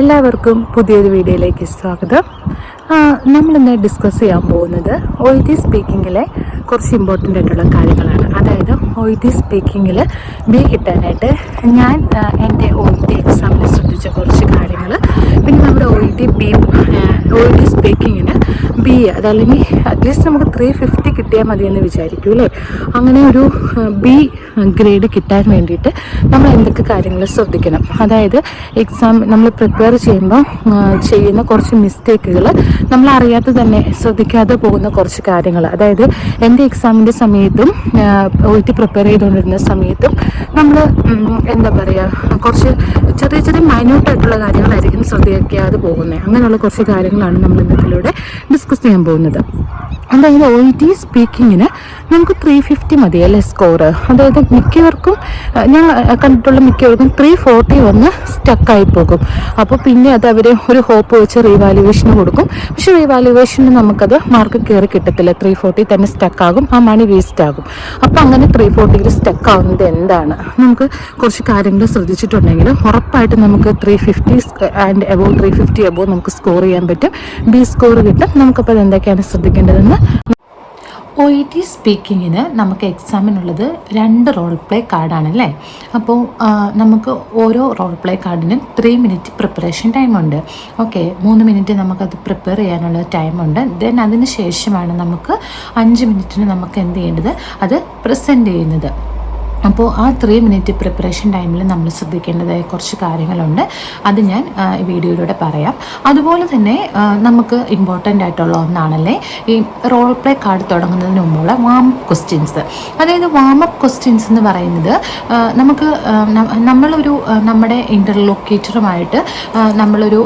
എല്ലാവർക്കും പുതിയൊരു വീഡിയോയിലേക്ക് സ്വാഗതം. നമ്മളിന്ന് ഡിസ്കസ് ചെയ്യാൻ പോകുന്നത് ഒ ടി സ്പീക്കിങ്ങിലെ കുറച്ച് ഇമ്പോർട്ടന്റ് ആയിട്ടുള്ള കാര്യങ്ങളാണ്. അതായത് ഒ ടി സ്പീക്കിങ്ങിൽ ബി കിട്ടാനായിട്ട് ഞാൻ എന്റെ ഒ ടി എക്സാമിൽ ശ്രദ്ധിച്ച കുറച്ച് കാര്യങ്ങൾ പിന്നെ നമ്മുടെ ഒ ടി ബി ഒ സ്പേക്കിങ്ങിന് ബി അതല്ലെങ്കിൽ അറ്റ്ലീസ്റ്റ് നമുക്ക് ത്രീ ഫിഫ്റ്റി കിട്ടിയാൽ മതി എന്ന് വിചാരിക്കും അല്ലേ? അങ്ങനെ ഒരു ബി ഗ്രേഡ് കിട്ടാൻ വേണ്ടിയിട്ട് നമ്മൾ എന്തൊക്കെ കാര്യങ്ങൾ ശ്രദ്ധിക്കണം. അതായത് എക്സാം നമ്മൾ പ്രിപ്പയർ ചെയ്യുമ്പോൾ ചെയ്യുന്ന കുറച്ച് മിസ്റ്റേക്കുകൾ നമ്മൾ അറിയാതെ തന്നെ ശ്രദ്ധിക്കാതെ പോകുന്ന കുറച്ച് കാര്യങ്ങൾ. അതായത് എന്റെ എക്സാമിന്റെ സമയത്തും ഒഴുത്തി പ്രിപ്പയർ ചെയ്തുകൊണ്ടിരുന്ന സമയത്തും നമ്മൾ എന്താ പറയുക കുറച്ച് ചെറിയ ചെറിയ മൈന്യൂട്ടായിട്ടുള്ള കാര്യങ്ങളായിരിക്കും ശ്രദ്ധിക്കാതെ പോകുന്നത്. അങ്ങനെയുള്ള കുറച്ച് കാര്യങ്ങളാണ് നമ്മൾ ഇന്നത്തിലൂടെ ഡിസ്കസ് ചെയ്യാൻ പോകുന്നത്. അതായത് ഒ ടി സ്പീക്കിങ്ങിന് നമുക്ക് ത്രീ ഫിഫ്റ്റി മതി അല്ലേ സ്കോറ് അതായത് മിക്കവർക്കും ഞാൻ കണ്ടിട്ടുള്ള മിക്കവർക്കും ത്രീ ഫോർട്ടി വന്ന് സ്റ്റക്കായി പോകും അപ്പോൾ പിന്നെ അത് അവർ ഒരു ഹോപ്പ് വെച്ച് റീവാലുവേഷന് കൊടുക്കും. പക്ഷെ റീവാലുവേഷന് നമുക്കത് മാർക്ക് കയറി കിട്ടത്തില്ല. ത്രീ ഫോർട്ടി തന്നെ സ്റ്റക്കാകും ആ മണി വേസ്റ്റ് ആകും. അപ്പോൾ അങ്ങനെ ത്രീ ഫോർട്ടിയിൽ സ്റ്റക്കാവുന്നത് എന്താണ്? നമുക്ക് കുറച്ച് കാര്യങ്ങൾ ശ്രദ്ധിച്ചിട്ടുണ്ടെങ്കിൽ ഉറപ്പായിട്ട് നമുക്ക് three fifty and above three fifty above നമുക്ക് സ്കോർ ചെയ്യാൻ പറ്റും. ബി സ്കോർ കിട്ടും. നമുക്കപ്പോൾ എന്തൊക്കെയാണ് ശ്രദ്ധിക്കേണ്ടതെന്ന് ഒ ഇ ടി സ്പീക്കിങ്ങിന് നമുക്ക് എക്സാമിനുള്ളത് രണ്ട് റോൾ പ്ലേ കാർഡാണല്ലേ അപ്പോൾ നമുക്ക് ഓരോ റോൾ പ്ലേ കാർഡിനും ത്രീ മിനിറ്റ് പ്രിപ്പറേഷൻ ടൈമുണ്ട് ഓക്കെ മൂന്ന് മിനിറ്റ് നമുക്കത് പ്രിപ്പയർ ചെയ്യാനുള്ള ടൈമുണ്ട് ദെൻ അതിന് ശേഷമാണ് നമുക്ക് അഞ്ച് മിനിറ്റിന് നമുക്ക് എന്ത് ചെയ്യേണ്ടത്? അത് പ്രസന്റ് ചെയ്യുന്നത്. അപ്പോൾ ആ ത്രീ മിനിറ്റ് പ്രിപ്പറേഷൻ ടൈമിൽ നമ്മൾ ശ്രദ്ധിക്കേണ്ടതായ കുറച്ച് കാര്യങ്ങളുണ്ട്. അത് ഞാൻ വീഡിയോയിലൂടെ പറയാം. അതുപോലെ തന്നെ നമുക്ക് ഇമ്പോർട്ടന്റ് ആയിട്ടുള്ള ഒന്നാണല്ലേ ഈ റോൾ പ്ലേ കാർഡ് തുടങ്ങുന്നതിന് മുമ്പുള്ള വാം ക്വസ്റ്റ്യൻസ് അതായത് വാം അപ്പ് ക്വസ്റ്റ്യൻസ് എന്ന് പറയുന്നത് നമുക്ക് നമ്മളൊരു നമ്മുടെ ഇന്റർലൊക്കേറ്ററുമായിട്ട് നമ്മളൊരു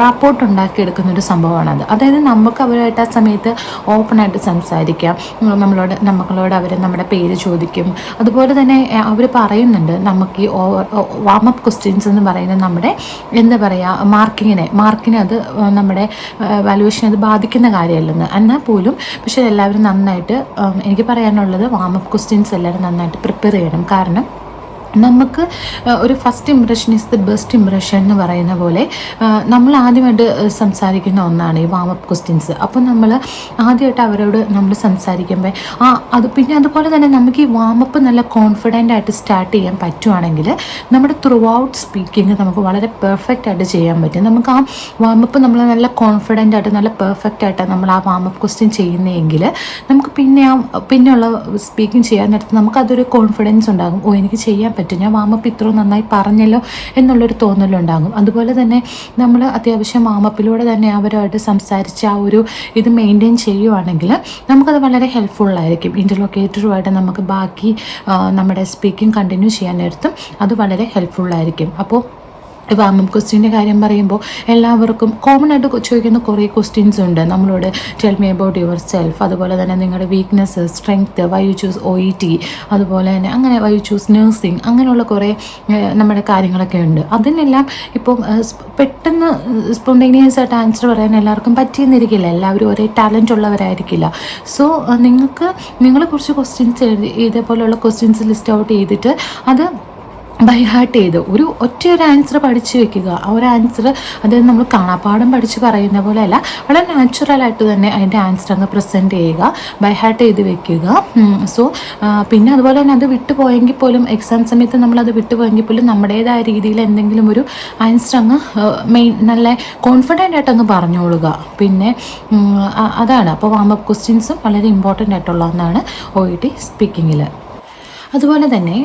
റാപ്പോർട്ട് ഉണ്ടാക്കിയെടുക്കുന്ന ഒരു സംഭവമാണത് അതായത് നമുക്ക് അവരുമായിട്ട് ആ സമയത്ത് ഓപ്പണായിട്ട് സംസാരിക്കാം. നമ്മളോട് നമ്മളോട് അവർ നമ്മുടെ പേര് ചോദിക്കും. അതുപോലെ തന്നെ അവർ പറയുന്നുണ്ട് നമുക്ക് ഈ വാം അപ്പ് ക്വസ്റ്റ്യൻസ് എന്ന് പറയുന്നത് നമ്മുടെ എന്താ പറയുക മാർക്കിങ്ങിനെ മാർക്കിനെ അത് നമ്മുടെ വാലുവേഷനെ അത് ബാധിക്കുന്ന കാര്യമല്ലെന്ന്. എന്നാൽ പോലും പക്ഷേ എല്ലാവരും നന്നായിട്ട് എനിക്ക് പറയാനുള്ളത് വാം അപ്പ് ക്വസ്റ്റ്യൻസ് എല്ലാവരും നന്നായിട്ട് പ്രിപ്പയർ ചെയ്യണം. കാരണം നമുക്ക് ഒരു first impression is the best impression എന്ന് പറയുന്ന പോലെ നമ്മൾ ആദ്യമായിട്ട് സംസാരിക്കുന്ന ഒന്നാണ് ഈ വാമപ്പ് ക്വസ്റ്റ്യൻസ് അപ്പോൾ നമ്മൾ ആദ്യമായിട്ട് അവരോട് നമ്മൾ സംസാരിക്കുമ്പോൾ ആ അത് പിന്നെ അതുപോലെ തന്നെ നമുക്ക് ഈ വാമപ്പ് നല്ല കോൺഫിഡന്റ് ആയിട്ട് സ്റ്റാർട്ട് ചെയ്യാൻ പറ്റുവാണെങ്കിൽ നമ്മുടെ ത്രൂ ഔട്ട് സ്പീക്കിംഗ് നമുക്ക് വളരെ പെർഫെക്റ്റ് ആയിട്ട് ചെയ്യാൻ പറ്റും. നമുക്ക് ആ വാമപ്പ് നമ്മൾ നല്ല കോൺഫിഡന്റ് ആയിട്ട് നല്ല പെർഫെക്റ്റ് ആയിട്ട് നമ്മൾ ആ വാമപ്പ് ക്വസ്റ്റ്യൻ ചെയ്യുന്നതെങ്കിൽ നമുക്ക് പിന്നെ ആ പിന്നെയുള്ള സ്പീക്കിംഗ് ചെയ്യാൻ നേരത്ത് നമുക്കതൊരു കോൺഫിഡൻസ് ഉണ്ടാകും. ഓ എനിക്ക് ചെയ്യാൻ പറ്റും. ഞാൻ വാമപ്പ് ഇത്രയും നന്നായി പറഞ്ഞല്ലോ എന്നുള്ളൊരു തോന്നലുണ്ടാകും. അതുപോലെ തന്നെ നമ്മൾ അത്യാവശ്യം വാമപ്പിലൂടെ തന്നെ അവരുമായിട്ട് സംസാരിച്ച് ആ ഒരു ഇത് മെയിന്റെയിൻ ചെയ്യുവാണെങ്കിൽ നമുക്കത് വളരെ ഹെൽപ്ഫുള്ളായിരിക്കും ഇന്റർലൊക്കേറ്ററുമായിട്ട് നമുക്ക് ബാക്കി നമ്മുടെ സ്പീക്കിംഗ് കണ്ടിന്യൂ ചെയ്യാൻ നേരത്തും അത് വളരെ ഹെൽപ്ഫുള്ളായിരിക്കും അപ്പോൾ വാമം ക്വസ്റ്റ്യന്റെ കാര്യം പറയുമ്പോൾ എല്ലാവർക്കും കോമൺ ആയിട്ട് ചോദിക്കുന്ന കുറേ ക്വസ്റ്റ്യൻസ് ഉണ്ട്. നമ്മളോട് tell me about yourself അതുപോലെ തന്നെ നിങ്ങളുടെ weakness strength why you choose O E T അതുപോലെ തന്നെ അങ്ങനെ വൈ യു ചൂസ് നഴ്സിംഗ് അങ്ങനെയുള്ള കുറേ നമ്മുടെ കാര്യങ്ങളൊക്കെ ഉണ്ട്. അതിനെല്ലാം ഇപ്പം പെട്ടെന്ന് സ്പോണ്ടേനിയസ് ആയിട്ട് ആൻസർ പറയാൻ എല്ലാവർക്കും പറ്റിയെന്നിരിക്കില്ല. എല്ലാവരും ഒരേ ടാലന്റ് ഉള്ളവരായിരിക്കില്ല. സോ നിങ്ങൾക്ക് നിങ്ങളെ കുറച്ച് ക്വസ്റ്റ്യൻസ് എഴുതി ഇതേപോലെയുള്ള ക്വസ്റ്റ്യൻസ് ലിസ്റ്റ് ഔട്ട് ചെയ്തിട്ട് അത് ബൈ ഹാർട്ട് ചെയ്ത് ഒരു ഒറ്റ ഒരു ആൻസർ പഠിച്ചു വെക്കുക. ആ ഒരു ആൻസർ അതായത് നമ്മൾ കാണാപ്പാടം പഠിച്ച് പറയുന്ന പോലെയല്ല വളരെ നാച്ചുറലായിട്ട് തന്നെ അതിന്റെ ആൻസർ അങ്ങ് പ്രസന്റ് ചെയ്യുക. ബൈ ഹാർട്ട് ചെയ്ത് വെക്കുക. സോ പിന്നെ അതുപോലെ തന്നെ അത് വിട്ടുപോയെങ്കിൽ പോലും എക്സാം സമയത്ത് നമ്മളത് വിട്ടുപോയെങ്കിൽ പോലും നമ്മുടേതായ രീതിയിൽ എന്തെങ്കിലും ഒരു ആൻസർ അങ്ങ് മെയിൻ നല്ല കോൺഫിഡന്റ് ആയിട്ട് അങ്ങ് പറഞ്ഞോളുക. പിന്നെ അതാണ്. അപ്പോൾ വാമപ്പ് ക്വസ്റ്റ്യൻസും വളരെ ഇമ്പോർട്ടന്റ് ആയിട്ടുള്ള ഒന്നാണ് ഒ ഇ ടി സ്പീക്കിങ്ങിൽ അതുപോലെ തന്നെ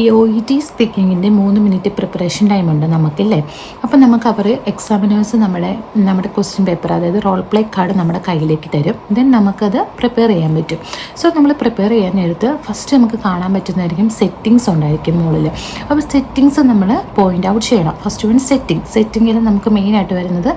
ഈ ഒ ഇ ടി സ്പീക്കിങ്ങിന്റെ മൂന്ന് മിനിറ്റ് പ്രിപ്പറേഷൻ ടൈം ഉണ്ട് നമുക്കില്ലേ? അപ്പോൾ നമുക്ക് അവർ എക്സാമിനേഴ്സ് നമ്മുടെ നമ്മുടെ ക്വസ്റ്റ്യൻ പേപ്പർ അതായത് റോൾ പ്ലേ കാർഡ് നമ്മുടെ കയ്യിലേക്ക് തരും. ദെൻ നമുക്കത് പ്രിപ്പയർ ചെയ്യാൻ പറ്റും. സോ നമ്മൾ പ്രിപ്പയർ ചെയ്യാൻ നേരത്ത് ഫസ്റ്റ് നമുക്ക് കാണാൻ പറ്റുന്നതായിരിക്കും സെറ്റിങ്സ് ഉണ്ടായിരിക്കും മുകളിൽ അപ്പോൾ സെറ്റിങ്സ് നമ്മൾ പോയിന്റ് ഔട്ട് ചെയ്യണം. ഫസ്റ്റ് വൺ സെറ്റിംഗ് സെറ്റിങ്ങിൽ നമുക്ക് മെയിനായിട്ട് വരുന്നത്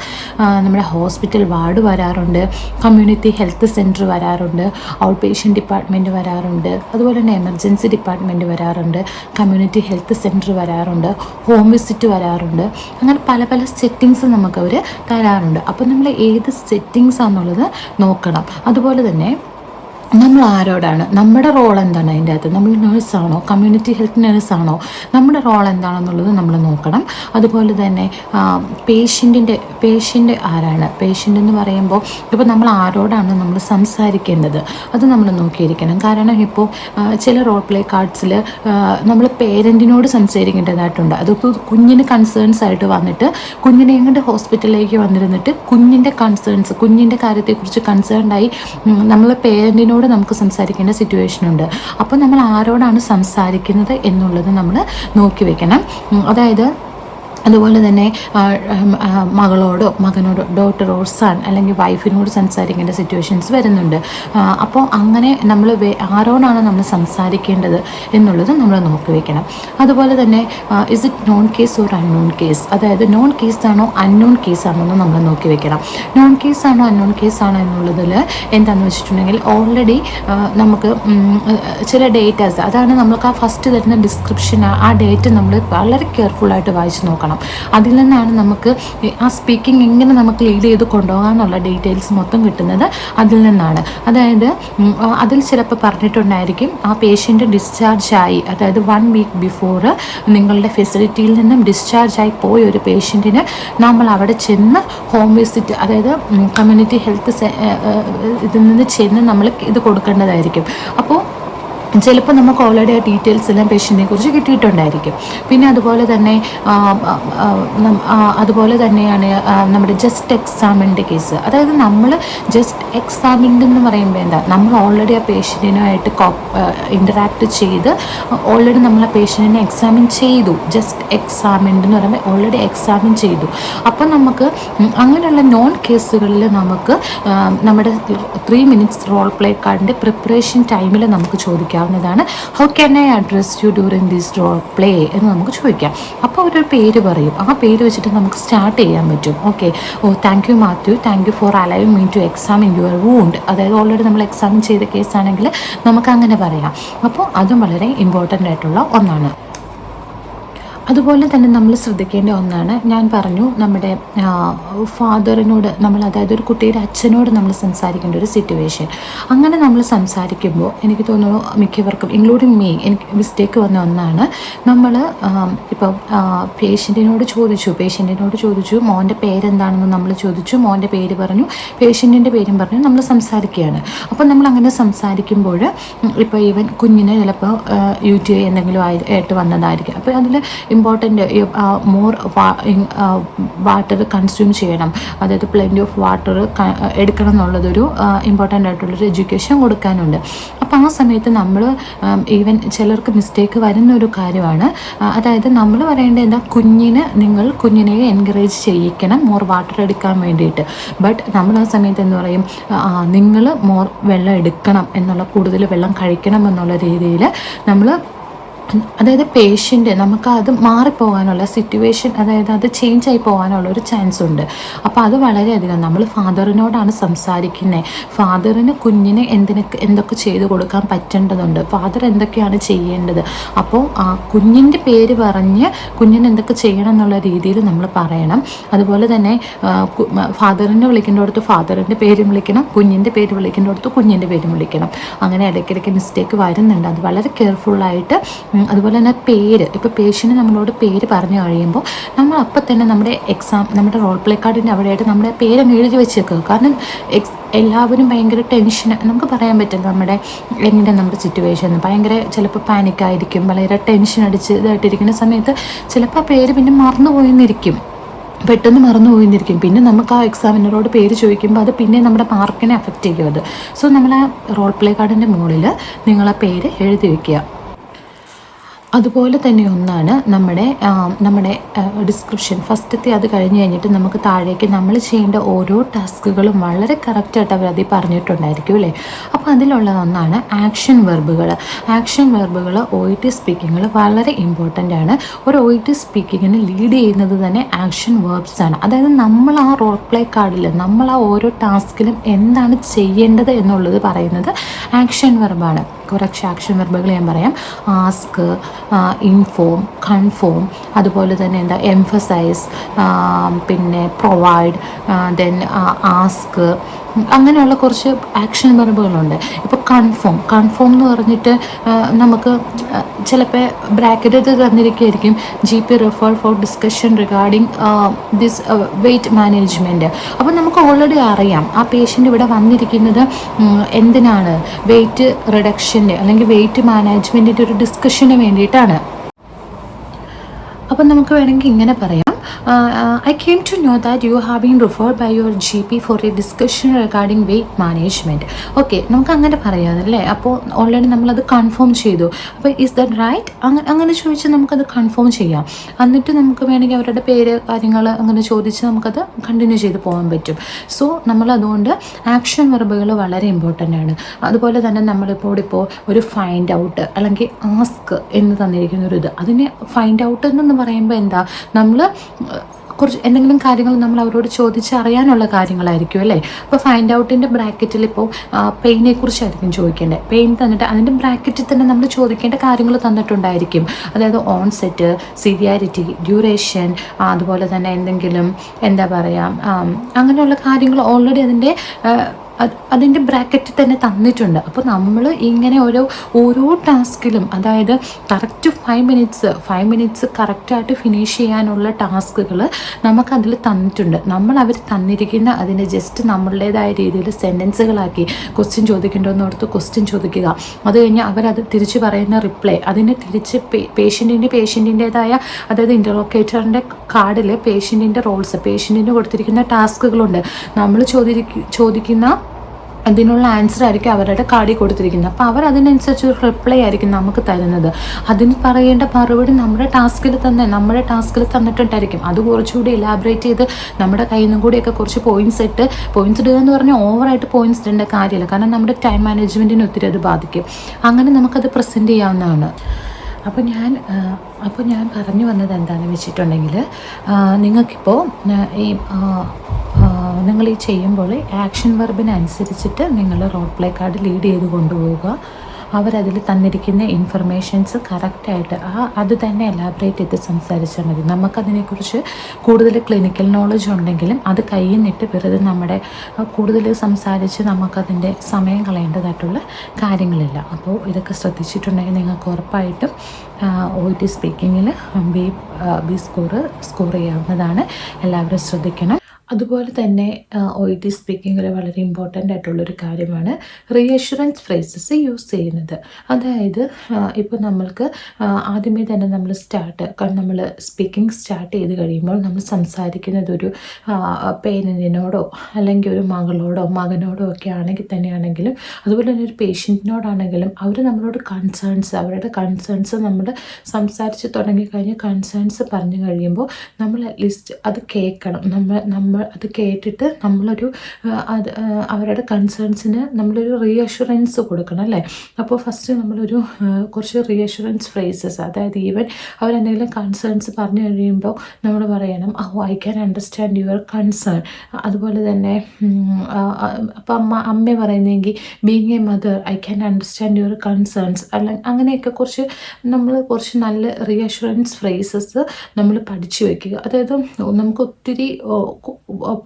നമ്മുടെ ഹോസ്പിറ്റൽ വാർഡ് വരാറുണ്ട് കമ്മ്യൂണിറ്റി ഹെൽത്ത് സെന്റർ വരാറുണ്ട് ഔട്ട് പേഷ്യന്റ് ഡിപ്പാർട്ട്മെന്റ് വരാറുണ്ട് അതുപോലെ തന്നെ എമർജൻസി ഡിപ്പാർട്ട്മെന്റ് വരാറുണ്ട് കമ്മ്യൂണിറ്റി ഹെൽത്ത് സെന്റർ വരാറുണ്ട് ഹോം വിസിറ്റ് വരാറുണ്ട് അങ്ങനെ പല പല സെറ്റിങ്സ് നമുക്ക് അവർ തരാറുണ്ട്. അപ്പോൾ നമ്മൾ ഏത് സെറ്റിങ്സ് ആണെന്നുള്ളത് നോക്കണം. അതുപോലെ തന്നെ നമ്മൾ ആരോടാണ്? നമ്മുടെ റോൾ എന്താണ് അതിന്റെ അകത്ത്? നമ്മൾ നേഴ്സാണോ കമ്മ്യൂണിറ്റി ഹെൽത്ത് നേഴ്സാണോ നമ്മുടെ റോൾ എന്താണെന്നുള്ളത് നമ്മൾ നോക്കണം. അതുപോലെ തന്നെ പേഷ്യന്റിന്റെ പേഷ്യന്റ് ആരാണ്? പേഷ്യന്റ് എന്ന് പറയുമ്പോൾ ഇപ്പോൾ നമ്മൾ ആരോടാണ് നമ്മൾ സംസാരിക്കേണ്ടത്? അത് നമ്മൾ നോക്കിയിരിക്കണം. കാരണം ഇപ്പോൾ ചില റോൾ പ്ലേ കാർഡ്സിൽ നമ്മൾ പേരന്റിനോട് സംസാരിക്കേണ്ടതായിട്ടുണ്ട്. അതിപ്പോൾ കുഞ്ഞിന് കൺസേൺസ് ആയിട്ട് വന്നിട്ട് കുഞ്ഞിനെ എങ്ങോട്ട് ഹോസ്പിറ്റലിലേക്ക് വന്നിരുന്നിട്ട് കുഞ്ഞിന്റെ കൺസേൺസ് കുഞ്ഞിന്റെ കാര്യത്തെക്കുറിച്ച് കൺസേൺഡായി നമ്മൾ പേരന്റിനോട് ആരോട് നമുക്ക് സംസാരിക്കേണ്ട സിറ്റുവേഷൻ ഉണ്ട്. അപ്പോൾ നമ്മൾ ആരോടാണ് സംസാരിക്കുന്നത് എന്നുള്ളത് നമ്മൾ നോക്കി വെക്കണം. അതായത് അതുപോലെ തന്നെ മകളോടോ മകനോടോ ഡോട്ടറോ സൺ അല്ലെങ്കിൽ വൈഫിനോട് സംസാരിക്കേണ്ട സിറ്റുവേഷൻസ് വരുന്നുണ്ട്. അപ്പോൾ അങ്ങനെ നമ്മൾ ആരോടാണ് നമ്മൾ സംസാരിക്കേണ്ടത് എന്നുള്ളത് നമ്മൾ നോക്കി വെക്കണം. അതുപോലെ തന്നെ is it known case or unknown case അതായത് നോൺ കേസ് ആണോ അൺനോൺ കേസ് ആണോ എന്ന് നമ്മൾ നോക്കി വെക്കണം. നോൺ കേസ് ആണോ അൺനോൺ കേസ് ആണോ എന്നുള്ളതിൽ എന്താണെന്ന് വെച്ചിട്ടുണ്ടെങ്കിൽ ഓൾറെഡി നമുക്ക് ചില ഡേറ്റാസ് അതാണ് നമുക്ക് ആ ഫസ്റ്റ് തരുന്ന ഡിസ്ക്രിപ്ഷൻ ആ ഡേറ്റ് നമ്മൾ വളരെ കെയർഫുള്ളായിട്ട് വായിച്ച് നോക്കണം. ഉണ്ടാവണം അതിൽ നിന്നാണ് നമുക്ക് ആ സ്പീക്കിംഗ് എങ്ങനെ നമുക്ക് ലീഡ് ചെയ്ത് കൊണ്ടുപോകാമെന്നുള്ള ഡീറ്റെയിൽസ് മൊത്തം കിട്ടുന്നത് അതിൽ നിന്നാണ്. അതായത് അതിൽ ചിലപ്പോൾ പറഞ്ഞിട്ടുണ്ടായിരിക്കും ആ പേഷ്യന്റ് ഡിസ്ചാർജ് ആയി അതായത് വൺ വീക്ക് ബിഫോർ നിങ്ങളുടെ ഫെസിലിറ്റിയിൽ നിന്നും ഡിസ്ചാർജ് ആയി പോയ ഒരു പേഷ്യന്റിന് നമ്മൾ അവിടെ ചെന്ന് ഹോം വിസിറ്റ് അതായത് കമ്മ്യൂണിറ്റി ഹെൽത്ത് ഇതിൽ നിന്ന് ചെന്ന് നമ്മൾ ഇത് കൊടുക്കേണ്ടതായിരിക്കും. അപ്പോൾ ചിലപ്പോൾ നമുക്ക് ഓൾറെഡി ആ ഡീറ്റെയിൽസ് എല്ലാം പേഷ്യന്റിനെ കുറിച്ച് കിട്ടിയിട്ടുണ്ടായിരിക്കും. പിന്നെ അതുപോലെ തന്നെ അതുപോലെ തന്നെയാണ് നമ്മുടെ ജസ്റ്റ് എക്സാമിന്റെ കേസ് അതായത് നമ്മൾ ജസ്റ്റ് എക്സാമിന്റെ എന്ന് പറയുമ്പോൾ എന്താ നമ്മൾ ഓൾറെഡി ആ പേഷ്യന്റിനുമായിട്ട് ഇന്ററാക്ട് ചെയ്ത് ഓൾറെഡി നമ്മൾ ആ പേഷ്യന്റിനെ എക്സാമിൻ ചെയ്തു. ജസ്റ്റ് എക്സാമിന്റെ എന്ന് പറയുമ്പോൾ ഓൾറെഡി എക്സാമിൻ ചെയ്തു. അപ്പം നമുക്ക് അങ്ങനെയുള്ള നോൺ കേസുകളിൽ നമുക്ക് നമ്മുടെ ത്രീ മിനിറ്റ്സ് റോൾ പ്ലേ കാർഡിന്റെ പ്രിപ്പറേഷൻ ടൈമിൽ നമുക്ക് ചോദിക്കാം. ചോദിക്കാവുന്നതാണ് how can I address you during this role play എന്ന് നമുക്ക് ചോദിക്കാം. അപ്പോൾ ഒരു പേര് പറയും. ആ പേര് വെച്ചിട്ട് നമുക്ക് സ്റ്റാർട്ട് ചെയ്യാൻ പറ്റും. Okay oh thank you Matthew thank you for alive me to examine your wound അതായത് ഓൾറെഡി നമ്മൾ എക്സാമിൻ ചെയ്ത കേസാണെങ്കിൽ നമുക്ക് അങ്ങനെ പറയാം. അപ്പോൾ അതും വളരെ ഇമ്പോർട്ടന്റ് ആയിട്ടുള്ള ഒന്നാണ്. അതുപോലെ തന്നെ നമ്മൾ ശ്രദ്ധിക്കേണ്ട ഒന്നാണ്. ഞാൻ പറഞ്ഞു നമ്മുടെ ഫാദറിനോട് നമ്മൾ അതായത് ഒരു കുട്ടിയുടെ അച്ഛനോട് നമ്മൾ സംസാരിക്കേണ്ട ഒരു സിറ്റുവേഷൻ അങ്ങനെ നമ്മൾ സംസാരിക്കുമ്പോൾ എനിക്ക് തോന്നുന്നു മിക്കവർക്കും ഇൻക്ലൂഡിങ് മീ എനിക്ക് മിസ്റ്റേക്ക് വന്ന ഒന്നാണ്. നമ്മൾ ഇപ്പോൾ പേഷ്യന്റിനോട് ചോദിച്ചു പേഷ്യന്റിനോട് ചോദിച്ചു മോന്റെ പേരെന്താണെന്ന് നമ്മൾ ചോദിച്ചു മോന്റെ പേര് പറഞ്ഞു പേഷ്യന്റിന്റെ പേരും പറഞ്ഞു നമ്മൾ സംസാരിക്കുകയാണ്. അപ്പോൾ നമ്മൾ അങ്ങനെ സംസാരിക്കുമ്പോൾ ഇപ്പോൾ ഈവൻ കുഞ്ഞിന് ചിലപ്പോൾ യു ടി ഐ എന്തെങ്കിലും ആയിട്ട് വന്നതായിരിക്കും. അപ്പോൾ അതിൽ ഇമ്പോർട്ടന്റ് മോർ വാട്ടർ കൺസ്യൂം ചെയ്യണം. അതായത് പ്ലെന്റി ഓഫ് വാട്ടർ എടുക്കണം എന്നുള്ളതൊരു ഇമ്പോർട്ടന്റ് ആയിട്ടുള്ളൊരു എഡ്യൂക്കേഷൻ കൊടുക്കാനുണ്ട്. അപ്പോൾ ആ സമയത്ത് നമ്മൾ ഈവൻ ചിലർക്ക് മിസ്റ്റേക്ക് വരുന്ന ഒരു കാര്യമാണ് അതായത് നമ്മൾ പറയേണ്ടത് എന്താ? കുഞ്ഞിന് നിങ്ങൾ കുഞ്ഞിനെ എൻകറേജ് ചെയ്യിക്കണം മോർ വാട്ടർ എടുക്കാൻ വേണ്ടിയിട്ട്. ബട്ട് നമ്മൾ ആ സമയത്ത് എന്ന് പറയും? നിങ്ങൾ മോർ വെള്ളം എടുക്കണം എന്നുള്ള കൂടുതൽ വെള്ളം കഴിക്കണം എന്നുള്ള രീതിയിൽ നമ്മൾ അതായത് പേഷ്യന്റ് നമുക്ക് അത് മാറിപ്പോകാനുള്ള സിറ്റുവേഷൻ അതായത് അത് ചേഞ്ച് ആയി പോകാനുള്ള ഒരു ചാൻസ് ഉണ്ട്. അപ്പോൾ അത് വളരെയധികം നമ്മൾ ഫാദറിനോടാണ് സംസാരിക്കുന്നത് ഫാദറിന് കുഞ്ഞിന് എന്തിനൊക്കെ എന്തൊക്കെ ചെയ്തു കൊടുക്കാൻ പറ്റേണ്ടതുണ്ട്? ഫാദർ എന്തൊക്കെയാണ് ചെയ്യേണ്ടത്? അപ്പോൾ ആ കുഞ്ഞിന്റെ പേര് പറഞ്ഞ് കുഞ്ഞിന് എന്തൊക്കെ ചെയ്യണം എന്നുള്ള രീതിയിൽ നമ്മൾ പറയണം. അതുപോലെ തന്നെ ഫാദറിനെ വിളിക്കേണ്ടടുത്ത് ഫാദറിന്റെ പേരും വിളിക്കണം. കുഞ്ഞിന്റെ പേര് വിളിക്കേണ്ടടുത്ത് കുഞ്ഞിന്റെ പേരും വിളിക്കണം. അങ്ങനെ ഇടയ്ക്കിടയ്ക്ക് മിസ്റ്റേക്ക് വരുന്നുണ്ട്. അത് വളരെ കെയർഫുള്ളായിട്ട് അതുപോലെ തന്നെ പേര്. ഇപ്പോൾ പേഷ്യന്റ് നമ്മളോട് പേര് പറഞ്ഞു കഴിയുമ്പോൾ നമ്മൾ അപ്പം തന്നെ നമ്മുടെ എക്സാം നമ്മുടെ റോൾ പ്ലേ കാർഡിന്റെ അവിടെയായിട്ട് നമ്മുടെ പേരങ്ങ് എഴുതി വെച്ചേക്കുക. കാരണം എക്സ് എല്ലാവരും ഭയങ്കര ടെൻഷൻ നമുക്ക് പറയാൻ പറ്റില്ല നമ്മുടെ എങ്ങനെ നമ്മുടെ സിറ്റുവേഷൻ ഭയങ്കര ചിലപ്പോൾ പാനിക്കായിരിക്കും വളരെ ടെൻഷൻ അടിച്ച് ഇതായിട്ടിരിക്കുന്ന സമയത്ത് ചിലപ്പോൾ ആ പേര് പിന്നെ മറന്നു പോയെന്നിരിക്കും. പെട്ടെന്ന് മറന്നു പോയിരിക്കും പിന്നെ നമുക്ക് ആ എക്സാമിനറോട് പേര് ചോദിക്കുമ്പോൾ അത് പിന്നെ നമ്മുടെ മാർക്കിനെ അഫക്റ്റ് ചെയ്യും അത്. സോ നമ്മൾ ആ റോൾ പ്ലേ കാർഡിന്റെ മുകളിൽ നിങ്ങളെ പേര് എഴുതി വയ്ക്കുക അതുപോലെ തന്നെ ഒന്നാണ് നമ്മുടെ നമ്മുടെ ഡിസ്ക്രിപ്ഷൻ ഫസ്റ്റത്തെ അത് കഴിഞ്ഞ് കഴിഞ്ഞിട്ട് നമുക്ക് താഴേക്ക് നമ്മൾ ചെയ്യേണ്ട ഓരോ ടാസ്കുകളും വളരെ കറക്റ്റായിട്ട് അവർ അതിൽ പറഞ്ഞിട്ടുണ്ടായിരിക്കും അല്ലേ? അപ്പോൾ അതിലുള്ള ഒന്നാണ് ആക്ഷൻ വെർബുകൾ ആക്ഷൻ വെർബുകൾ ഒ ഇ ടി സ്പീക്കിങ്ങിൽ വളരെ ഇമ്പോർട്ടന്റ് ആണ്. ഒരു ഒ ഇ ടി സ്പീക്കിങ്ങിന് ലീഡ് ചെയ്യുന്നത് തന്നെ ആക്ഷൻ വെർബ്സ് ആണ്. അതായത് നമ്മൾ ആ റോൾ പ്ലേ കാർഡിൽ നമ്മൾ ആ ഓരോ ടാസ്കിലും എന്താണ് ചെയ്യേണ്ടത് എന്നുള്ളത് പറയുന്നത് ആക്ഷൻ വെർബാണ് കുറച്ച് ആക്ഷൻ വെർബുകൾ ഞാൻ പറയാം. ആസ്ക് ഇൻഫോം കൺഫോം അതുപോലെ തന്നെ എന്താ എംഫസൈസ് പിന്നെ പ്രൊവൈഡ് ദെൻ ആസ്ക് അങ്ങനെയുള്ള കുറച്ച് ആക്ഷൻ വെർബുകളുണ്ട് ഇപ്പോൾ കൺഫോം കൺഫോം എന്ന് പറഞ്ഞിട്ട് നമുക്ക് ചിലപ്പോൾ bracket തന്നിരിക്കുകയായിരിക്കും G P refer for discussion regarding this weight management അപ്പോൾ നമുക്ക് ഓൾറെഡി അറിയാം ആ പേഷ്യന്റ് ഇവിടെ വന്നിരിക്കുന്നത് എന്തിനാണ്? വെയിറ്റ് റിഡക്ഷന്റെ അല്ലെങ്കിൽ വെയിറ്റ് മാനേജ്മെന്റിന്റെ ഒരു ഡിസ്കഷന് വേണ്ടിയിട്ടാണ്. അപ്പം നമുക്ക് വേണമെങ്കിൽ ഇങ്ങനെ പറയാം. I came to know that you have been referred by your G P for a discussion regarding weight management okay നമുക്ക് അങ്ങനെ പറയാമല്ലേ അപ്പോൾ ഓൾറെഡി നമ്മളത് കൺഫേം ചെയ്തു. അപ്പോൾ ഇസ് ദറ്റ് റൈറ്റ് അങ്ങനെ ചോദിച്ച് നമുക്കത് കൺഫേം ചെയ്യാം. എന്നിട്ട് നമുക്ക് വേണമെങ്കിൽ അവരുടെ പേര് കാര്യങ്ങൾ അങ്ങനെ ചോദിച്ച് നമുക്കത് കണ്ടിന്യൂ ചെയ്ത് പോകാൻ പറ്റും. സോ നമ്മൾ അതുകൊണ്ട് ആക്ഷൻ വെർബുകൾ വളരെ ഇമ്പോർട്ടന്റ് ആണ്. അതുപോലെ തന്നെ നമ്മളിപ്പോൾ ഇപ്പോൾ ഒരു ഫൈൻഡ് ഔട്ട് അല്ലെങ്കിൽ ആസ്ക് എന്ന് തന്നിരിക്കുന്ന ഒരു ഇത് അതിനെ ഫൈൻഡ് ഔട്ട് എന്ന് പറയുമ്പോൾ എന്താ? നമ്മൾ കുറച്ച് എന്തെങ്കിലും കാര്യങ്ങൾ നമ്മൾ അവരോട് ചോദിച്ചറിയാനുള്ള കാര്യങ്ങളായിരിക്കും അല്ലേ? അപ്പോൾ ഫൈൻഡ് ഔട്ടിന്റെ ബ്രാക്കറ്റിൽ ഇപ്പോൾ പെയിനെ കുറിച്ചായിരിക്കും ചോദിക്കേണ്ടത്. പെയിൻ തന്നിട്ട് അതിന്റെ ബ്രാക്കറ്റിൽ തന്നെ നമ്മൾ ചോദിക്കേണ്ട കാര്യങ്ങൾ തന്നിട്ടുണ്ടായിരിക്കും. അതായത് ഓൺസെറ്റ് സിവിയാരിറ്റി ഡ്യൂറേഷൻ അതുപോലെ തന്നെ എന്തെങ്കിലും എന്താ പറയുക അങ്ങനെയുള്ള കാര്യങ്ങൾ ഓൾറെഡി അതിന്റെ അതിന്റെ ബ്രാക്കറ്റ് തന്നെ തന്നിട്ടുണ്ട്. അപ്പോൾ നമ്മൾ ഇങ്ങനെ ഓരോ ഓരോ ടാസ്കിലും അതായത് correct five minutes five minutes കറക്റ്റായിട്ട് ഫിനിഷ് ചെയ്യാനുള്ള ടാസ്കുകൾ നമുക്കതിൽ തന്നിട്ടുണ്ട്. നമ്മൾ അവർ തന്നിരിക്കുന്ന അതിനെ ജസ്റ്റ് നമ്മളുടേതായ രീതിയിൽ സെന്റൻസുകളാക്കി ക്വസ്റ്റ്യൻ ചോദിക്കേണ്ടതെന്ന് ഓർത്ത് ക്വസ്റ്റ്യൻ ചോദിക്കുക. അത് കഴിഞ്ഞ് അവരത് തിരിച്ച് പറയുന്ന റിപ്ലൈ അതിനെ തിരിച്ച് പേഷ്യന്റിന്റെ പേഷ്യന്റിന്റെതായ അതായത് ഇന്റർലോക്കേറ്ററിന്റെ കാർഡിൽ പേഷ്യന്റിന്റെ റോൾസ് പേഷ്യന്റിന് കൊടുത്തിരിക്കുന്ന ടാസ്കുകളുണ്ട് നമ്മൾ ചോദിക്ക ചോദിക്കുന്ന അതിനുള്ള ആൻസർ ആയിരിക്കും അവരുടെ കാർഡിൽ കൊടുത്തിരിക്കുന്നത്. അപ്പോൾ അവർ അതിനനുസരിച്ച് ഒരു റിപ്ലൈ ആയിരിക്കും നമുക്ക് തരുന്നത്. അതിന് പറയേണ്ട മറുപടി നമ്മുടെ ടാസ്കിൽ തന്നെ നമ്മുടെ ടാസ്കിൽ തന്നിട്ടുണ്ടായിരിക്കും. അത് കുറച്ചുകൂടി ഇലാബറേറ്റ് ചെയ്ത് നമ്മുടെ കയ്യിൽ നിന്നും കൂടിയൊക്കെ കുറച്ച് പോയിന്റ്സ് ഇട്ട് പോയിന്റ്സ് ഇടുക എന്ന് പറഞ്ഞാൽ ഓവറായിട്ട് പോയിന്റ്സ് ഇടേണ്ട കാര്യമില്ല. കാരണം നമ്മുടെ ടൈം മാനേജ്മെന്റിന് ഒത്തിരി അത് ബാധിക്കും. അങ്ങനെ നമുക്കത് പ്രസന്റ് ചെയ്യാവുന്നതാണ്. അപ്പോൾ ഞാൻ അപ്പോൾ ഞാൻ പറഞ്ഞു വന്നത് എന്താണെന്ന് വെച്ചിട്ടുണ്ടെങ്കിൽ നിങ്ങൾക്കിപ്പോൾ ഈ നിങ്ങൾ ഈ ചെയ്യുമ്പോൾ ആക്ഷൻ വെർബിനനുസരിച്ചിട്ട് നിങ്ങൾ റോൾ പ്ലേ കാർഡ് ലീഡ് ചെയ്ത് കൊണ്ടുപോവുക. അവരതിൽ തന്നിരിക്കുന്ന ഇൻഫർമേഷൻസ് കറക്റ്റായിട്ട് ആ അത് തന്നെ എലാബറേറ്റ് ചെയ്ത് സംസാരിച്ചാൽ മതി. നമുക്കതിനെക്കുറിച്ച് കൂടുതൽ ക്ലിനിക്കൽ നോളജ് ഉണ്ടെങ്കിലും അത് കയ്യിൽ നിന്നിട്ട് വെറുതെ നമ്മുടെ കൂടുതൽ സംസാരിച്ച് നമുക്കതിന്റെ സമയം കളയേണ്ടതായിട്ടുള്ള കാര്യങ്ങളില്ല. അപ്പോൾ ഇതൊക്കെ ശ്രദ്ധിച്ചിട്ടുണ്ടെങ്കിൽ നിങ്ങൾക്ക് ഉറപ്പായിട്ടും ഒ ടി സ്പീക്കിങ്ങിൽ ബി ബി സ്കോറ് സ്കോർ ചെയ്യാവുന്നതാണ്. എല്ലാവരും ശ്രദ്ധിക്കണം. അതുപോലെ തന്നെ ഇ ടി സ്പീക്കിങ്ങിൽ വളരെ ഇമ്പോർട്ടന്റ് ആയിട്ടുള്ളൊരു കാര്യമാണ് റീഅഷുറൻസ് ഫ്രേസസ് യൂസ് ചെയ്യുന്നത്. അതായത് ഇപ്പോൾ നമ്മൾക്ക് ആദ്യമേ തന്നെ നമ്മൾ സ്റ്റാർട്ട് കാരണം നമ്മൾ സ്പീക്കിംഗ് സ്റ്റാർട്ട് ചെയ്ത് കഴിയുമ്പോൾ നമ്മൾ സംസാരിക്കുന്നത് ഒരു പേരന്റിനോടോ അല്ലെങ്കിൽ ഒരു മകളോടോ മകനോടോ ഒക്കെ ആണെങ്കിൽ തന്നെയാണെങ്കിലും അതുപോലെ തന്നെ ഒരു പേഷ്യന്റിനോടാണെങ്കിലും അവർ നമ്മളോട് കൺസേൺസ് അവരുടെ കൺസേൺസ് നമ്മൾ സംസാരിച്ച് തുടങ്ങിക്കഴിഞ്ഞ് കൺസേൺസ് പറഞ്ഞു കഴിയുമ്പോൾ നമ്മൾ അറ്റ്ലീസ്റ്റ് അത് കേൾക്കണം. നമ്മൾ നമ്മൾ അത് കേട്ടിട്ട് നമ്മളൊരു അത് അവരുടെ കൺസേൺസിന് നമ്മളൊരു റീഅഷുറൻസ് കൊടുക്കണം അല്ലേ? അപ്പോൾ ഫസ്റ്റ് നമ്മളൊരു കുറച്ച് റീഅഷുറൻസ് ഫ്രേസസ് അതായത് ഈവൻ അവരെന്തെങ്കിലും കൺസേൺസ് പറഞ്ഞു കഴിയുമ്പോൾ നമ്മൾ പറയണം ഓ I can understand your concern അതുപോലെ തന്നെ അപ്പം അമ്മ അമ്മ പറയുന്നെങ്കിൽ being a mother I can understand your concerns അല്ല അങ്ങനെയൊക്കെ കുറച്ച് നമ്മൾ കുറച്ച് നല്ല റീഅഷുറൻസ് ഫ്രേസസ് നമ്മൾ പഠിച്ചു വയ്ക്കുക അതായത് നമുക്ക് ഒത്തിരി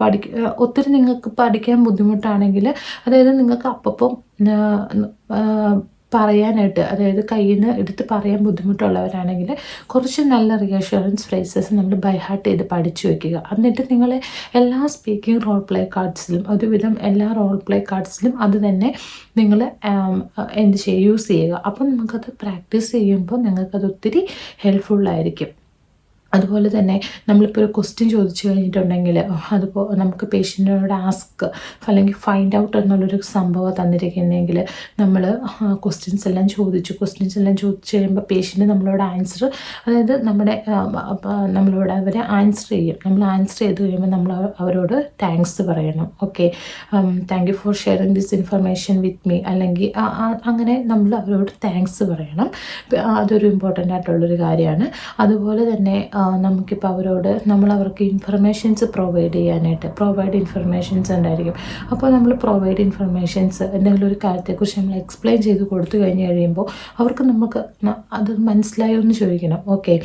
പഠിക്ക ഒത്തിരി നിങ്ങൾക്ക് പഠിക്കാൻ ബുദ്ധിമുട്ടാണെങ്കിൽ അതായത് നിങ്ങൾക്ക് അപ്പം പറയാനായിട്ട് അതായത് കയ്യിൽ നിന്ന് എടുത്ത് പറയാൻ ബുദ്ധിമുട്ടുള്ളവരാണെങ്കിൽ കുറച്ച് നല്ല റിയഷുറൻസ് ഫ്രേസസ് നമ്മൾ ബൈ ഹാർട്ട് ചെയ്ത് പഠിച്ചു വെക്കുക. എന്നിട്ട് നിങ്ങൾ എല്ലാ സ്പീക്കിംഗ് റോൾ പ്ലേ കാർഡ്സിലും ഒരുവിധം എല്ലാ റോൾ പ്ലേ കാർഡ്സിലും അത് തന്നെ നിങ്ങൾ എന്ത് ചെയ്യുക യൂസ് ചെയ്യുക. അപ്പം നമുക്കത് പ്രാക്ടീസ് ചെയ്യുമ്പോൾ നിങ്ങൾക്കത് ഒത്തിരി ഹെൽപ്ഫുള്ളായിരിക്കും അതുപോലെ തന്നെ നമ്മളിപ്പോൾ ഒരു ക്വസ്റ്റ്യൻ ചോദിച്ചു കഴിഞ്ഞിട്ടുണ്ടെങ്കിൽ അതിപ്പോൾ നമുക്ക് പേഷ്യന്റിനോട് ആസ്ക് അല്ലെങ്കിൽ ഫൈൻഡ് ഔട്ട് എന്നുള്ളൊരു സംഭവം തന്നിരിക്കുന്നെങ്കിൽ നമ്മൾ ക്വസ്റ്റ്യൻസ് എല്ലാം ചോദിച്ചു. ക്വസ്റ്റ്യൻസ് എല്ലാം ചോദിച്ചു കഴിയുമ്പോൾ പേഷ്യന്റ് നമ്മളോട് ആൻസർ അതായത് നമ്മുടെ നമ്മളോട് അവർ ആൻസർ ചെയ്യും. നമ്മൾ ആൻസർ ചെയ്ത് കഴിയുമ്പോൾ നമ്മൾ അവരോട് താങ്ക്സ് പറയണം. Okay thank you for sharing this information with me അല്ലെങ്കിൽ അങ്ങനെ നമ്മൾ അവരോട് താങ്ക്സ് പറയണം. അതൊരു ഇമ്പോർട്ടന്റ് ആയിട്ടുള്ളൊരു കാര്യമാണ്. അതുപോലെ തന്നെ നമുക്കിപ്പോൾ അവരോട് നമ്മൾ അവർക്ക് ഇൻഫർമേഷൻസ് പ്രൊവൈഡ് ചെയ്യാനായിട്ട് പ്രൊവൈഡ് ഇൻഫർമേഷൻസ് ഉണ്ടായിരിക്കും. അപ്പോൾ നമ്മൾ പ്രൊവൈഡ് ഇൻഫർമേഷൻസ് എന്തെങ്കിലും ഒരു കാര്യത്തെക്കുറിച്ച് നമ്മൾ എക്സ്പ്ലെയിൻ ചെയ്ത് കൊടുത്തു കഴിഞ്ഞ് കഴിയുമ്പോൾ അവർക്ക് നമുക്ക് അത് മനസ്സിലായോ എന്ന് ചോദിക്കണം. Okay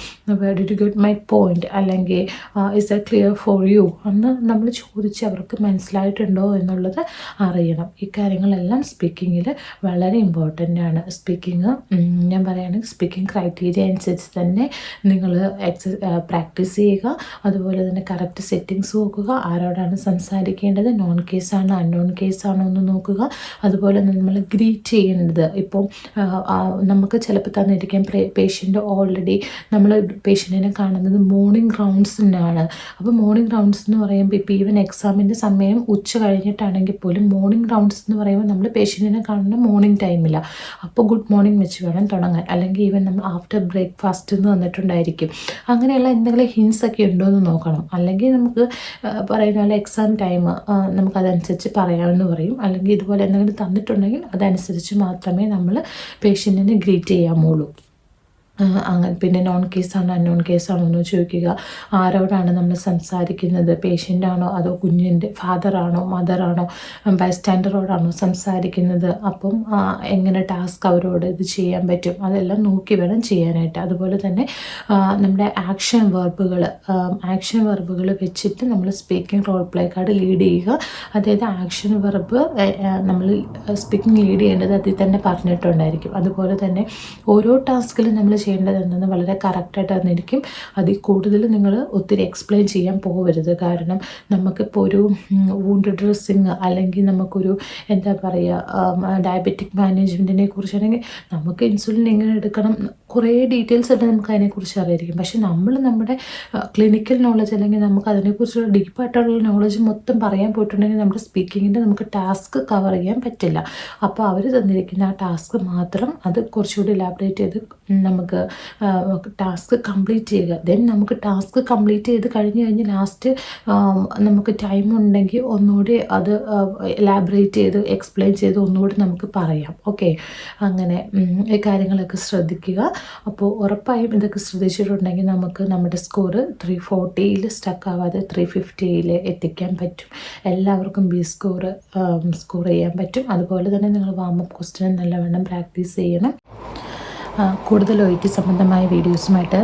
did you get my point അല്ലെങ്കിൽ is a clear for you എന്ന് നമ്മൾ ചോദിച്ച് അവർക്ക് മനസ്സിലായിട്ടുണ്ടോ എന്നുള്ളത് അറിയണം. ഇക്കാര്യങ്ങളെല്ലാം കാര്യങ്ങളെല്ലാം സ്പീക്കിങ്ങിൽ വളരെ ഇമ്പോർട്ടന്റ് ആണ്. സ്പീക്കിംഗ് ഞാൻ പറയുകയാണെങ്കിൽ സ്പീക്കിംഗ് ക്രൈറ്റീരിയ അനുസരിച്ച് തന്നെ നിങ്ങൾ എക്സ പ്രാക്ടീസ് ചെയ്യുക. അതുപോലെ തന്നെ കറക്റ്റ് സെറ്റിങ്സ് നോക്കുക. ആരോടാണ് സംസാരിക്കേണ്ടത്? നോൺ കേസാണോ അൺനോൺ കേസാണോ എന്ന് നോക്കുക. അതുപോലെ നമ്മൾ ഗ്രീറ്റ് ചെയ്യേണ്ടത്. ഇപ്പം ആ, ആ, നമുക്ക് ചിലപ്പോൾ തന്നിരിക്കാം പേഷ്യന്റ് ഓൾറെഡി നമ്മൾ പേഷ്യന്റിനെ കാണുന്നത് മോർണിംഗ് റൗണ്ട്സിനാണ് അപ്പോൾ മോർണിംഗ് റൗണ്ട്സ് എന്ന് പറയുമ്പോൾ ഇപ്പോൾ ഈവൻ എക്സാമിന്റെ സമയം ഉച്ച കഴിഞ്ഞിട്ടാണെങ്കിൽ പോലും മോർണിംഗ് റൗണ്ട്സ് എന്ന് പറയുമ്പോൾ നമ്മൾ പേഷ്യന്റിനെ കാണുന്ന മോർണിംഗ് ടൈമില്ല അപ്പോൾ ഗുഡ് മോർണിംഗ് വെച്ച് വേണം തുടങ്ങാൻ. അല്ലെങ്കിൽ ഈവൻ നമ്മൾ ആഫ്റ്റർ ബ്രേക്ക്ഫാസ്റ്റ് എന്ന് വന്നിട്ടുണ്ടായിരിക്കും അങ്ങനെയുള്ള എന്തെങ്കിലും ഹിൻസ് ഒക്കെ ഉണ്ടോ എന്ന് നോക്കണം. അല്ലെങ്കിൽ നമുക്ക് പറയുന്ന പോലെ എക്സാം ടൈം നമുക്കതനുസരിച്ച് പറയാമെന്ന് പറയും. അല്ലെങ്കിൽ ഇതുപോലെ എന്തെങ്കിലും തന്നിട്ടുണ്ടെങ്കിൽ അതനുസരിച്ച് മാത്രമേ നമ്മൾ പേഷ്യന്റിനെ ഗ്രീറ്റ് ചെയ്യാമുള്ളൂ അങ്ങനെ പിന്നെ നോൺ കേസാണോ അൺനോൺ കേസാണോ എന്ന് ചോദിക്കുക. ആരോടാണ് നമ്മൾ സംസാരിക്കുന്നത്? പേഷ്യന്റാണോ അതോ കുഞ്ഞിന്റെ ഫാദറാണോ മദറാണോ ബൈസ്റ്റാൻഡറോടാണോ സംസാരിക്കുന്നത്? അപ്പം എങ്ങനെ ടാസ്ക് അവരോട് ഇത് ചെയ്യാൻ പറ്റും? അതെല്ലാം നോക്കി വേണം ചെയ്യാനായിട്ട്. അതുപോലെ തന്നെ നമ്മുടെ ആക്ഷൻ വെർബുകൾ ആക്ഷൻ വെർബുകൾ വെച്ചിട്ട് നമ്മൾ speaking role play card lead ചെയ്യുക. അതായത് ആക്ഷൻ വെർബ് നമ്മൾ സ്പീക്കിംഗ് ലീഡ് ചെയ്യേണ്ടത് അതിൽ തന്നെ പറഞ്ഞിട്ടുണ്ടായിരിക്കും. അതുപോലെ തന്നെ ഓരോ ടാസ്കിലും നമ്മൾ ചെയ്യേണ്ടത് എന്തെന്ന് വളരെ കറക്റ്റായിട്ട് തന്നിരിക്കും അതിൽ കൂടുതൽ നിങ്ങൾ ഒത്തിരി എക്സ്പ്ലെയിൻ ചെയ്യാൻ പോകരുത് കാരണം നമുക്കിപ്പോൾ ഒരു വൂണ്ട് ഡ്രസ്സിങ് അല്ലെങ്കിൽ നമുക്കൊരു എന്താ പറയുക ഡയബറ്റിക് മാനേജ്മെന്റിനെ കുറിച്ചാണെങ്കിൽ നമുക്ക് ഇൻസുലിൻ എങ്ങനെ എടുക്കണം? കുറേ ഡീറ്റെയിൽസ് ആയിട്ട് നമുക്ക് അതിനെക്കുറിച്ച് അറിയായിരിക്കും. പക്ഷെ നമ്മൾ നമ്മുടെ ക്ലിനിക്കൽ നോളജ് അല്ലെങ്കിൽ നമുക്ക് അതിനെക്കുറിച്ചുള്ള ഡീപ്പായിട്ടുള്ള നോളജ് മൊത്തം പറയാൻ പോയിട്ടുണ്ടെങ്കിൽ നമ്മുടെ സ്പീക്കിങ്ങിന്റെ നമുക്ക് ടാസ്ക് കവർ ചെയ്യാൻ പറ്റില്ല. അപ്പോൾ അവർ തന്നിരിക്കുന്ന ആ ടാസ്ക് മാത്രം അത് കുറച്ചുകൂടി ഇലാബറേറ്റ് ചെയ്ത് നമുക്ക് ടാസ്ക് കംപ്ലീറ്റ് ചെയ്യുക. ദെൻ നമുക്ക് ടാസ്ക് കംപ്ലീറ്റ് ചെയ്ത് കഴിഞ്ഞ് കഴിഞ്ഞ് ലാസ്റ്റ് നമുക്ക് ടൈം ഉണ്ടെങ്കിൽ ഒന്നുകൂടി അത് എലാബറേറ്റ് ചെയ്ത് എക്സ്പ്ലെയിൻ ചെയ്ത് ഒന്നുകൂടി നമുക്ക് പറയാം. ഓക്കെ അങ്ങനെ ഈ കാര്യങ്ങളൊക്കെ ശ്രദ്ധിക്കുക. അപ്പോൾ ഉറപ്പായും ഇതൊക്കെ ശ്രദ്ധിച്ചിട്ടുണ്ടെങ്കിൽ നമുക്ക് നമ്മുടെ സ്കോർ ത്രീ ഫോർട്ടിയിൽ സ്റ്റക്ക് ആവാതെ ത്രീ ഫിഫ്റ്റിയിൽ എത്തിക്കാൻ പറ്റും. എല്ലാവർക്കും ബി സ്കോർ സ്കോർ ചെയ്യാൻ പറ്റും. അതുപോലെ തന്നെ നിങ്ങൾ വാമപ്പ് ക്വസ്റ്റ്യൻ നല്ലവണ്ണം പ്രാക്ടീസ് ചെയ്യണം. കൂടുതൽ ഒ ടി സംബന്ധമായ വീഡിയോസുമായിട്ട്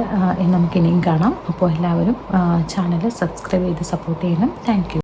നമുക്കിനിയും കാണാം. അപ്പോൾ എല്ലാവരും ചാനൽ സബ്സ്ക്രൈബ് ചെയ്ത് സപ്പോർട്ട് ചെയ്യണം. താങ്ക്